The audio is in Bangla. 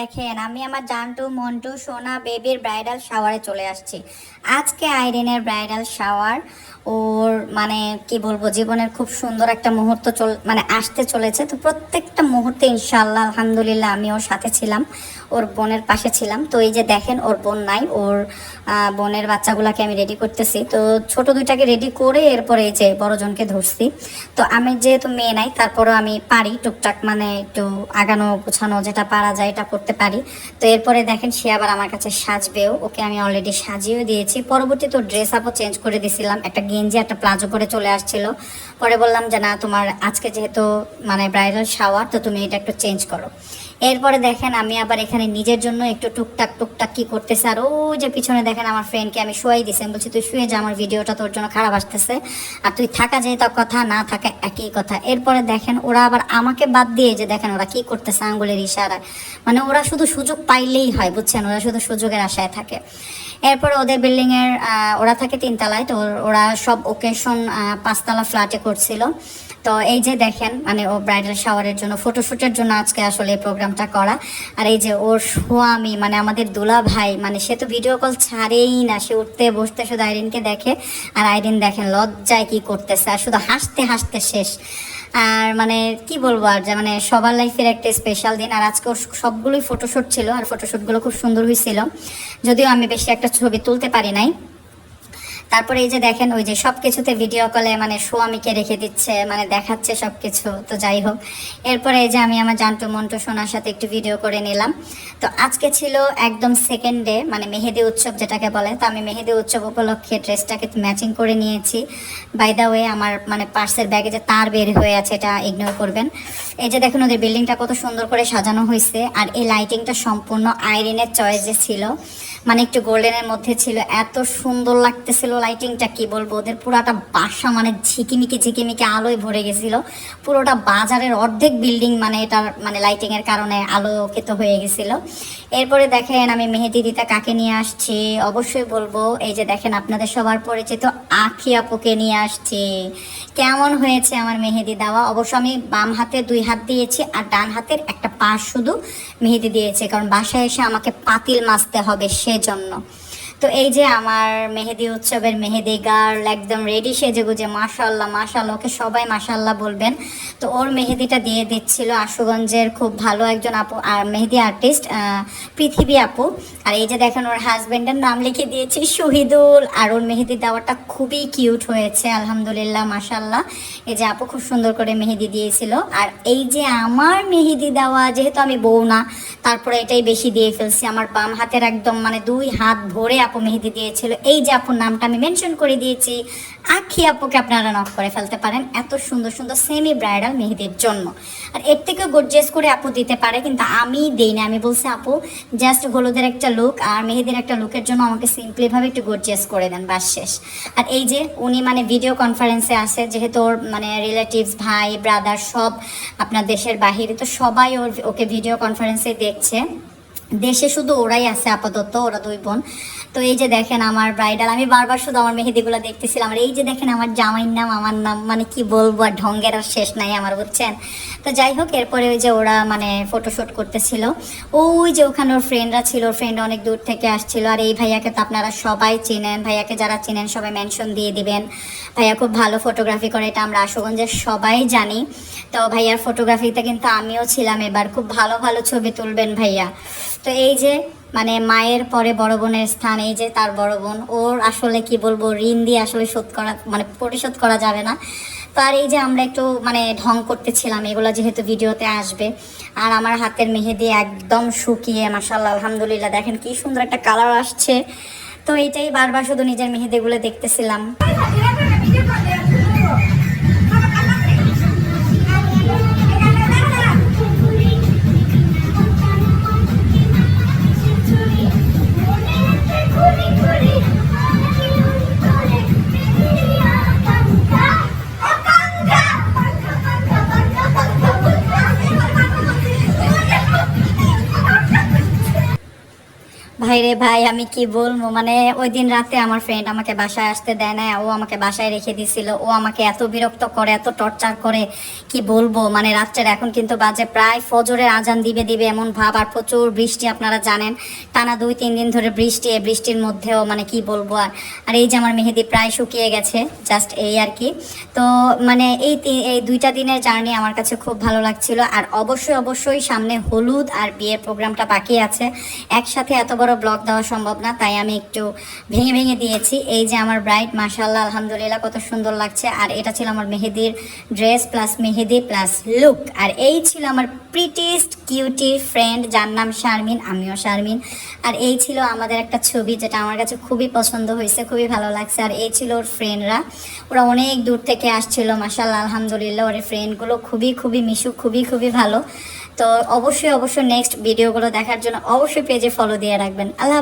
দেখেন, আমি আমার জানটু, মন্টু, সোনা, বেবির ব্রাইডাল শাওয়ারে চলে আসছি। আজকে আইরিনের ব্রাইডাল শাওয়ার, ওর মানে কি বলব, জীবনের খুব সুন্দর একটা মুহূর্ত চল মানে আসতে চলেছে। তো প্রত্যেকটা মুহূর্তে ইনশাল্লাহ আলহামদুলিল্লাহ আমি ওর সাথে ছিলাম, ওর বোনের পাশে ছিলাম। তো এই যে দেখেন, ওর বোন নাই, ওর বোনের বাচ্চাগুলোকে আমি রেডি করতেছি। তো ছোট দুইটাকে রেডি করে এরপরে এই যে বড়জনকে ধরছি। তো আমি যেহেতু মেয়ে নাই, তারপরও আমি পারি টুকটাক মানে একটু আগানো গুছানো যেটা পারা যায়, এটা করতে পারি। তো এরপরে দেখেন সে আবার আমার কাছে সাজবেও। ওকে আমি অলরেডি সাজিয়েও দিয়েছি। পরবর্তী তো ড্রেস আপও চেঞ্জ করে দিছিলাম একটা গেঞ্জি, একটা প্লাজো পরে চলে আসছিল। পরে বললাম যে, না, তোমার আজকে যেহেতু মানে ব্রাইডাল শাওয়ার তো তুমি এটা একটু চেঞ্জ করো। এরপরে দেখেন আমি আবার এখানে নিজের জন্য একটু টুকটাক টুকটাক কি করতেছে। আর ওই যে পিছনে দেখেন আমার ফ্রেন্ডকে আমি শুয়াই দিছি। আমি বলছি, তুই শুয়ে যা, আমার ভিডিওটা তোর জন্য খারাপ আসতেছে। আর তুই থাকা যায় তার কথা, না থাকা একই কথা। এরপরে দেখেন ওরা আবার আমাকে বাদ দিয়ে যে দেখেন ওরা কি করতেছে আঙ্গুলের ইশারায়। মানে ওরা শুধু সুযোগ পাইলেই হয়, বুঝছেন? ওরা শুধু সুযোগের আশায় থাকে। এরপর ওদের বিল্ডিংয়ের ওরা থাকে তিনতলায়। তো ওরা সব ওকেশন পাঁচতলা ফ্ল্যাটে করছিল। তো এই যে দেখেন মানে ও ব্রাইডাল শাওয়ারের জন্য ফটোশুটের জন্য আজকে আসলে এই প্রোগ্রামটা করা। আর এই যে ওর স্বামী মানে আমাদের দুলা ভাই মানে সে তো ভিডিও কল ছাড়েই না, সে উঠতে বসতে শুধু আইরিনকে দেখে। আর আইরিন দেখেন লজ্জায় কি করতেছে, আর শুধু হাসতে হাসতে শেষ। আর মানে কি বলব আর, যে মানে সবার লাইফের একটা স্পেশাল দিন। আর আজকে সবগুলোই ফটোশুট ছিল, আর ফটোশুটগুলো খুব সুন্দর হয়েছিল। যদিও আমি বেশি একটা ছবি তুলতে পারি নাই। তারপরে এই যে দেখেন, ওই যে সব কিছুতে ভিডিও কলে মানে স্বামীকে রেখে দিচ্ছে মানে দেখাচ্ছে সব কিছু তো যাই হোক, এরপরে এই যে আমি আমার জানটু মন্টু সোনার সাথে একটু ভিডিও করে নিলাম। তো আজকে ছিল একদম সেকেন্ড ডে মানে মেহেদি উৎসব যেটাকে বলে। তো আমি মেহেদি উৎসব উপলক্ষে ড্রেসটাকে ম্যাচিং করে নিয়েছি। বাই দা ওয়ে আমার মানে পার্সের ব্যাগে যে তার বের হয়ে আছে, এটা ইগনোর করবেন। এই যে দেখুন, ওদের বিল্ডিংটা কত সুন্দর করে সাজানো হয়েছে। আর এই লাইটিংটা সম্পূর্ণ আইরিনের চয়েস ছিল। মানে একটু গোল্ডেনের মধ্যে ছিল, এত সুন্দর লাগতেছিল লাইটিংটা কি বলব? ওদের পুরাটা বাসা মানে ঝিকিমিকি ঝিকিমিকি আলোয় ভরে গেছিল। পুরোটা বাজারের অর্ধেক বিল্ডিং মানে এটার মানে লাইটিং এর কারণে আলোকিত হয়ে গেছিল। এরপরে দেখেন আমি মেহেদি দিতা কাকে নিয়ে আসছি? অবশ্যই বলব, এই যে দেখেন আপনাদের সবার পরিচিত আখি আপুকে নিয়ে আসছি। কেমন হয়েছে আমার মেহেদি দেওয়া? অবশ্য আমি বাম হাতে দুই হাত দিয়েছি আর ডান হাতের একটা পা শুধু মেহেদি দিয়েছে, কারণ বাসায় এসে আমাকে পাতিল মাজতে হবে সেজন্য তো এই যে আমার মেহেদি উৎসবের মেহেদি গার্ল একদম রেডি সেজে গুজে মাশাল্লাহ মাশাল্লাহ ওকে সবাই মাশাল্লাহ বলবেন। তো ওর মেহেদিটা দিয়ে দিচ্ছিল আশুগঞ্জের খুব ভালো একজন আপু আর মেহেদি আর্টিস্ট পৃথিবী আপু। আর এই যে দেখেন ওর হাজবেন্ডের নাম লিখে দিয়েছি, শহীদুল। আর ওর মেহেদি দেওয়াটা খুবই কিউট হয়েছে, আলহামদুলিল্লাহ মাশাল্লাহ এই যে আপু খুব সুন্দর করে মেহেদি দিয়েছিল। আর এই যে আমার মেহেদি দেওয়া, যেহেতু আমি বউ না, তারপরে এটাই বেশি দিয়ে ফেলছি। আমার বাম হাতের একদম মানে দুই হাত ভরে আপু মেহেদি দিয়েছিল, এই যে আপুর নামটা আমি মেনশন করে দিয়েছি, আখি আপুকে আপনারা নক করে ফেলতে পারেন, এত সুন্দর সুন্দর সেমি ব্রাইডাল মেহেদির জন্য। আর এর থেকে গর্জেস করে আপু দিতে পারে, কিন্তু আমি দেই না, আমি বলছি, আপু জাস্ট হলুদের একটা লুক আর মেহেদির একটা লুকের জন্য আমাকে সিম্পলি ভাবে একটু গর্জিয়াস করে দেন, বাস শেষ। আর এই যে উনি মানে ভিডিও কনফারেন্সে আসে যেহেতু ওর মানে রিলেটিভস ভাই ব্রাদার সব আপনার দেশের বাহিরে, তো সবাই ওর ওকে ভিডিও কনফারেন্সে দেখছে। দেশে শুধু ওরাই আছে আপাতত, ওরা দুই বোন। তো এই যে দেখেন আমার ব্রাইডাল আমি বারবার শুধু আমার মেহেদিগুলো দেখতেছিলাম। আর এই যে দেখেন আমার জামাইয়ের নাম, আমার নাম মানে কি বলব, আর ঢঙ্গের আর শেষ নাই আমার, বুঝছেন? তো যাই হোক, এরপরে ওই যে ওরা মানে ফটোশ্যুট করতেছিল। ওই যে ওখানে ওর ফ্রেন্ডরা ছিল, ওর ফ্রেন্ড অনেক দূর থেকে আসছিল। আর এই ভাইয়াকে তো আপনারা সবাই চেনেন। ভাইয়াকে যারা চেনেন, সবাই মেনশন দিয়ে দিবেন। ভাইয়া খুব ভালো ফটোগ্রাফি করে, এটা আমরা আশুগঞ্জের সবাই জানি। তো ভাইয়ার ফটোগ্রাফিতে কিন্তু আমিও ছিলাম এবার। খুব ভালো ভালো ছবি তুলবেন ভাইয়া। তো এই যে মানে মায়ের পরে বড় বোনের স্থান, এই যে তার বড় বোন, ওর আসলে কি বলব, ঋণ দিয়ে আসলে শোধ করা মানে পরিশোধ করা যাবে না। তো আর এই যে আমরা একটু মানে ঢং করতেছিলাম, এগুলো যেহেতু ভিডিওতে আসবে। আর আমার হাতের মেহেদি একদম শুকিয়ে মাসাল্লাহ আলহামদুলিল্লাহ, দেখেন কি সুন্দর একটা কালার আসছে। তো এইটাই বারবার শুধু নিজের মেহেদিগুলো দেখতেছিলাম। ভাই রে ভাই, আমি কি বলব? মানে ওই দিন রাতে আমার ফ্রেন্ড আমাকে বাসায় আসতে দেয় না। ও আমাকে বাসায় রেখে দিছিল। ও আমাকে এত বিরক্ত করে, এত টর্চার করে, কি বলব? মানে রাত্রের এখন কিন্তু বাজে, প্রায় ফজরের আজান দিবে দিবে এমন ভাব আর প্রচুর বৃষ্টি, আপনারা জানেন। টানা দুই, তিন দিন ধরে বৃষ্টি, এই বৃষ্টির মধ্যেও মানে কি বলব আর। আর এই যে আমার মেহেদি প্রায় শুকিয়ে গেছে জাস্ট এই আর কি। তো মানে এই এই দুইটা দিনের জার্নি আমার কাছে খুব ভালো লাগছিল। আর অবশ্যই অবশ্যই সামনে হলুদ আর বিয়ের প্রোগ্রামটা বাকি আছে। একসাথে এত বড় ব্লগ দেওয়া সম্ভব না, তাই আমি একটু ভেঙে ভেঙে দিয়েছি। এই যে আমার ব্রাইট মাশাল্লাহ আলহামদুলিল্লাহ, কত সুন্দর লাগছে। আর এটা ছিল আমার মেহেদির dress plus mehndi plus look আর এই ছিল আমার প্রিটিস্ট কিউটি ফ্রেন্ড যার নাম শারমিন, আমিও শারমিন। আর এই ছিল আমাদের একটা ছবি, যেটা আমার কাছে খুবই পছন্দ হয়েছে, খুবই ভালো লাগছে। আর এই ছিল ওর ফ্রেন্ডরা ওরা অনেক দূর থেকে আসছিল মাসাল্লাহ আলহামদুলিল্লাহ, ওর ফ্রেন্ডগুলো খুবই খুবই মিশুক, খুবই খুবই ভালো। তো অবশ্যই অবশ্যই নেক্সট ভিডিওগুলো দেখার জন্য অবশ্যই পেজে ফলো দিয়ে রাখবেন। আল্লাহ